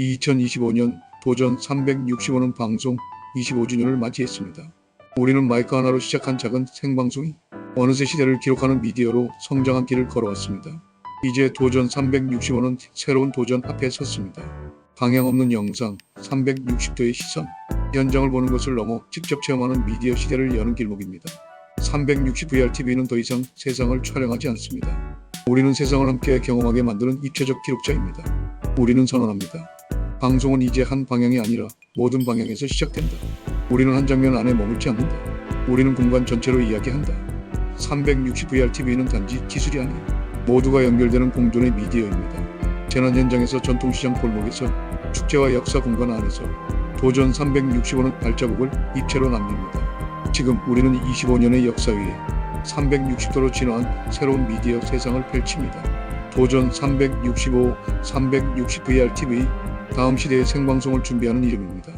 2025년 도전 365는 방송 25주년을 맞이했습니다. 우리는 마이크 하나로 시작한 작은 생방송이 어느새 시대를 기록하는 미디어로 성장한 길을 걸어왔습니다. 이제 도전 365는 새로운 도전 앞에 섰습니다. 방향 없는 영상, 360도의 시선, 현장을 보는 것을 넘어 직접 체험하는 미디어 시대를 여는 길목입니다. 360VRTV는 더 이상 세상을 촬영하지 않습니다. 우리는 세상을 함께 경험하게 만드는 입체적 기록자입니다. 우리는 선언합니다. 방송은 이제 한 방향이 아니라 모든 방향에서 시작된다. 우리는 한 장면 안에 머물지 않는다. 우리는 공간 전체로 이야기한다. 360VRTV는 단지 기술이 아닌 모두가 연결되는 공존의 미디어입니다. 재난 현장에서 전통시장 골목에서 축제와 역사 공간 안에서 도전 365는 발자국을 입체로 남깁니다. 지금 우리는 25년의 역사 위에 360도로 진화한 새로운 미디어 세상을 펼칩니다. 도전 365, 360VRTV 다음 시대의 생방송을 준비하는 이름입니다.